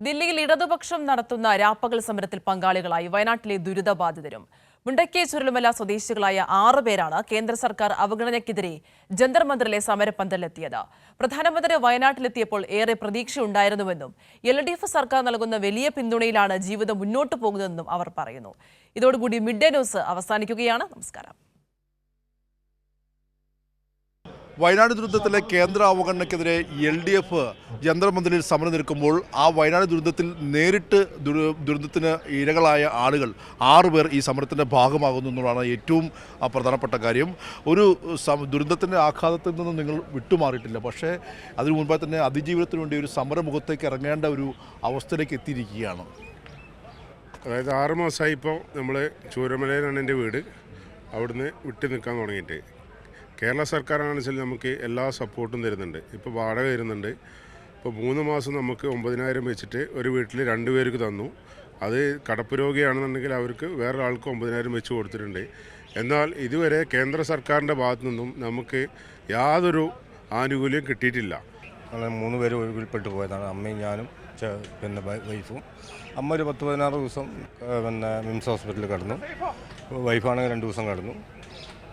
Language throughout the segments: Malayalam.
ദില്ലിയിൽ ഇടതുപക്ഷം നടത്തുന്ന രാപ്പകൽ സമരത്തിൽ പങ്കാളികളായി വയനാട്ടിലെ ദുരിതബാധിതരും മുണ്ടക്കേ ചുരുളുമല സ്വദേശികളായ ആറ് പേരാണ് കേന്ദ്ര സർക്കാർ അവഗണനയ്ക്കെതിരെ ജന്തർ മന്ദിറിലെ സമരപ്പന്തലിലെത്തിയത്. പ്രധാനമന്ത്രി വയനാട്ടിലെത്തിയപ്പോൾ ഏറെ പ്രതീക്ഷയുണ്ടായിരുന്നുവെന്നും എൽ ഡി എഫ് സർക്കാർ നൽകുന്ന വലിയ പിന്തുണയിലാണ് ജീവിതം മുന്നോട്ടു പോകുന്നതെന്നും അവർ പറയുന്നു. ഇതോടുകൂടി മിഡ് ഡേ ന്യൂസ് അവസാനിക്കുകയാണ്. നമസ്കാരം. വയനാട് ദുരന്തത്തിലെ കേന്ദ്ര അവഗണനയ്ക്കെതിരെ എൽ ഡി എഫ് യന്ത്രമന്ത്രിയിൽ സമരം നിൽക്കുമ്പോൾ ആ വയനാട് ദുരന്തത്തിൽ നേരിട്ട് ദുര- ദുരന്തത്തിന് ഇരകളായ ആളുകൾ ആറുപേർ ഈ സമരത്തിന്റെ ഭാഗമാകുന്നു എന്നുള്ളതാണ് ഏറ്റവും പ്രധാനപ്പെട്ട കാര്യം. ഒരു ദുരന്തത്തിന്റെ ആഘാതത്തിൽ നിന്ന് നിങ്ങൾ വിട്ടുമാറിയിട്ടില്ല. പക്ഷേ അതിനു മുൻപേ തന്നെ അതിജീവനത്തിന് വേണ്ടി ഒരു സമരമുഖത്തേക്ക് ഇറങ്ങേണ്ട ഒരു അവസ്ഥയിലേക്ക് എത്തിയിരിക്കുകയാണ്. അതായത് ആറ് മാസമായി ഇപ്പോൾ നമ്മൾ ചൂരമലയിലാണ് എന്റെ വീട്. അവിടുന്ന് വിട്ടു നിൽക്കാൻ തുടങ്ങിയിട്ട്. കേരള സർക്കാരാണെന്ന് വെച്ചാൽ നമുക്ക് എല്ലാ സപ്പോർട്ടും തരുന്നുണ്ട്. ഇപ്പോൾ വാടക തരുന്നുണ്ട്. ഇപ്പോൾ മൂന്ന് മാസം നമുക്ക് ഒമ്പതിനായിരം വെച്ചിട്ട് ഒരു വീട്ടിൽ രണ്ട് പേർക്ക് തന്നു. അത് കടപ്പ് രോഗിയാണെന്നുണ്ടെങ്കിൽ അവർക്ക് വേറൊരാൾക്ക് ഒമ്പതിനായിരം വെച്ച് കൊടുത്തിട്ടുണ്ട്. എന്നാൽ ഇതുവരെ കേന്ദ്ര സർക്കാരിന്റെ ഭാഗത്തു നിന്നും നമുക്ക് യാതൊരു ആനുകൂല്യം കിട്ടിയിട്ടില്ല. ഞങ്ങൾ മൂന്ന് പേര് ഒഴിവിൽപ്പെട്ട് പോയതാണ്. അമ്മയും ഞാനും പിന്നെ വൈഫും. അമ്മ ഒരു പത്ത് പതിനാറ് ദിവസം പിന്നെ മിംസ് ഹോസ്പിറ്റലിൽ കിടന്നു. വൈഫാണെങ്കിൽ രണ്ട് ദിവസം കിടന്നു.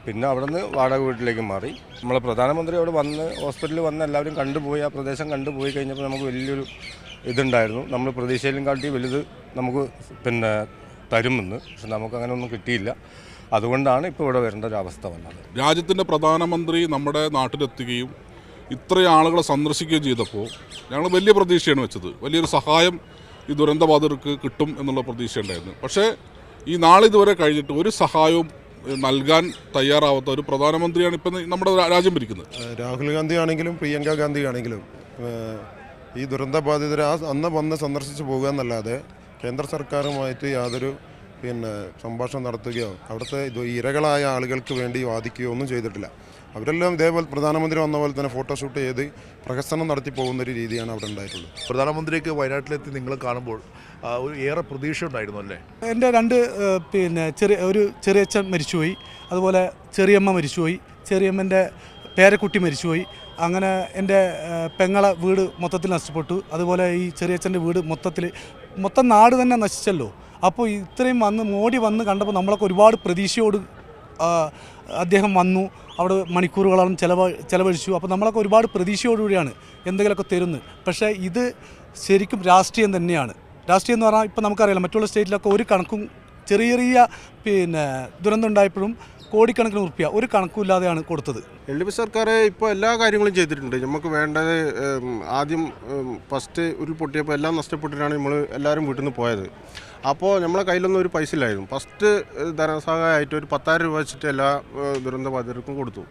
പിന്നെ അവിടെ നിന്ന് വാടക വീട്ടിലേക്ക് മാറി. നമ്മളെ പ്രധാനമന്ത്രി അവിടെ വന്ന് ഹോസ്പിറ്റലിൽ വന്ന് എല്ലാവരും കണ്ടുപോയി ആ പ്രദേശം കണ്ടുപോയി കഴിഞ്ഞപ്പോൾ നമുക്ക് വലിയൊരു ഇതുണ്ടായിരുന്നു. നമ്മൾ പ്രതീക്ഷയിലും കാട്ടി വലുത് നമുക്ക് പിന്നെ തരുമെന്ന്. പക്ഷെ നമുക്ക് അങ്ങനെ ഒന്നും കിട്ടിയില്ല. അതുകൊണ്ടാണ് ഇപ്പോൾ ഇവിടെ വരേണ്ട ഒരു അവസ്ഥ വന്നത്. രാജ്യത്തിന്റെ പ്രധാനമന്ത്രി നമ്മുടെ നാട്ടിലെത്തുകയും ഇത്രയും ആളുകളെ സന്ദർശിക്കുകയും ചെയ്തപ്പോൾ ഞങ്ങൾ വലിയ പ്രതീക്ഷയാണ് വെച്ചത്. വലിയൊരു സഹായം ഈ ദുരന്തബാധിതർക്ക് കിട്ടും എന്നുള്ള പ്രതീക്ഷയുണ്ടായിരുന്നു. പക്ഷേ ഈ നാളിതുവരെ കഴിഞ്ഞിട്ട് ഒരു സഹായവും നൽകാൻ തയ്യാറാവാത്ത ഒരു പ്രധാനമന്ത്രിയാണ് ഇപ്പം നമ്മുടെ രാജ്യം ഭരിക്കുന്നത്. രാഹുൽ ഗാന്ധി ആണെങ്കിലും പ്രിയങ്ക ഗാന്ധി ആണെങ്കിലും ഈ ദുരന്ത ബാധിതരെ ആ അന്ന് വന്ന് സന്ദർശിച്ച് പോകുക എന്നല്ലാതെ കേന്ദ്ര സർക്കാരുമായിട്ട് യാതൊരു പിന്നെ സംഭാഷണം നടത്തുകയോ അവിടുത്തെ ഇരകളായ ആളുകൾക്ക് വേണ്ടി വാദിക്കുകയോ ഒന്നും ചെയ്തിട്ടില്ല. അവരെല്ലാം ഇതേപോലെ പ്രധാനമന്ത്രി വന്ന പോലെ തന്നെ ഫോട്ടോഷൂട്ട് ചെയ്ത് പ്രഹസനം നടത്തി പോകുന്ന ഒരു രീതിയാണ് അവിടെ ഉണ്ടായിട്ടുള്ളത്. പ്രധാനമന്ത്രിക്ക് വയനാട്ടിലെത്തി നിങ്ങൾ കാണുമ്പോൾ ഒരു ഏറെ പ്രതീക്ഷ ഉണ്ടായിരുന്നു അല്ലേ? എന്റെ രണ്ട് പിന്നെ ചെറിയ ഒരു ചെറിയച്ഛൻ മരിച്ചുപോയി. അതുപോലെ ചെറിയമ്മ മരിച്ചുപോയി. ചെറിയമ്മന്റെ പേരക്കുട്ടി മരിച്ചുപോയി. അങ്ങനെ എന്റെ പെങ്ങളെ വീട് മൊത്തത്തിൽ നഷ്ടപ്പെട്ടു. അതുപോലെ ഈ ചെറിയച്ഛന്റെ വീട് മൊത്തത്തിൽ മൊത്തം നാട് തന്നെ നശിച്ചല്ലോ. അപ്പോൾ ഇത്രയും വന്ന് മോടി വന്ന് കണ്ടപ്പോൾ നമ്മളൊക്കെ ഒരുപാട് പ്രതീക്ഷയോട് അദ്ദേഹം വന്നു അവിടെ മണിക്കൂറുകളോളം ചിലവ ചിലവഴിച്ചു. അപ്പോൾ നമ്മളൊക്കെ ഒരുപാട് പ്രതീക്ഷയോടുകൂടിയാണ് എന്തെങ്കിലുമൊക്കെ തരുന്നത് പക്ഷേ ഇത് ശരിക്കും രാഷ്ട്രീയം തന്നെയാണ്. രാഷ്ട്രീയം എന്ന് പറഞ്ഞാൽ ഇപ്പോൾ നമുക്കറിയാലോ മറ്റുള്ള സ്റ്റേറ്റിലൊക്കെ ഒരു കണക്കും ചെറിയ ചെറിയ പിന്നെ ദുരന്തം ഉണ്ടായപ്പോഴും കോടിക്കണക്കിന് ഉറുപ്പ്യ ഒരു കണക്കുമില്ലാതെയാണ് കൊടുത്തത്. എൽ ഡി എഫ് സർക്കാർ ഇപ്പോൾ എല്ലാ കാര്യങ്ങളും ചെയ്തിട്ടുണ്ട്. നമുക്ക് വേണ്ടത് ആദ്യം ഫസ്റ്റ് ഉരുൾപൊട്ടിയപ്പോൾ എല്ലാം നഷ്ടപ്പെട്ടിട്ടാണ് നമ്മൾ എല്ലാവരും വീട്ടിൽ നിന്ന് പോയത്. അപ്പോൾ നമ്മളെ കയ്യിലൊന്നും ഒരു പൈസ ഇല്ലായിരുന്നു. ഫസ്റ്റ് ധനസഹായമായിട്ട് ഒരു പത്തായിരം രൂപ വെച്ചിട്ട് എല്ലാ ദുരന്തബാധിതർക്കും കൊടുത്തു.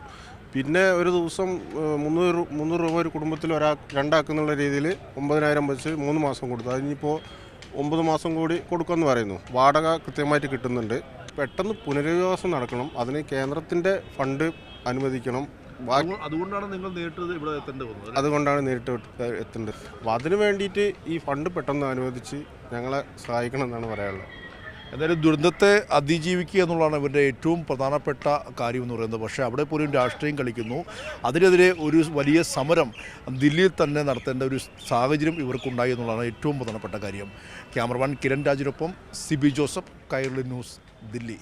പിന്നെ ഒരു ദിവസം മുന്നൂറ് മുന്നൂറ് രൂപ ഒരു കുടുംബത്തിൽ ഒരാൾ രണ്ടാക്കുന്നുള്ള രീതിയിൽ ഒമ്പതിനായിരം വെച്ച് മൂന്ന് മാസം കൊടുത്തു. അതിനിപ്പോൾ ഒമ്പത് മാസം കൂടി കൊടുക്കുമെന്ന് പറയുന്നു. വാടക കൃത്യമായിട്ട് കിട്ടുന്നുണ്ട്. പെട്ടെന്ന് പുനരധിവാസം നടക്കണം. അതിന് കേന്ദ്രത്തിന്റെ ഫണ്ട് അനുവദിക്കണം. അതുകൊണ്ടാണ് നിങ്ങൾ നേരിട്ട് ഇവിടെ എത്തേണ്ടി വന്നത്. അതുകൊണ്ടാണ് നേരിട്ട് എത്ത- എത്തേണ്ടത്. അപ്പോൾ അതിന് വേണ്ടിയിട്ട് ഈ ഫണ്ട് പെട്ടെന്ന് അനുവദിച്ച് ഞങ്ങളെ സഹായിക്കണം എന്നാണ് പറയാനുള്ളത്. എന്തായാലും ദുരന്തത്തെ അതിജീവിക്കുക എന്നുള്ളതാണ് ഇവരുടെ ഏറ്റവും പ്രധാനപ്പെട്ട കാര്യം എന്ന് പറയുന്നത്. പക്ഷേ അവിടെ പോലും രാഷ്ട്രീയം കളിക്കുന്നു. അതിനെതിരെ ഒരു വലിയ സമരം ദില്ലിയിൽ തന്നെ നടത്തേണ്ട ഒരു സാഹചര്യം ഇവർക്കുണ്ടായി എന്നുള്ളതാണ് ഏറ്റവും പ്രധാനപ്പെട്ട കാര്യം. ക്യാമറമാൻ കിരൺ രാജിനൊപ്പം സിബി ജോസഫ് കൈരളി ന്യൂസ് ദില്ലി.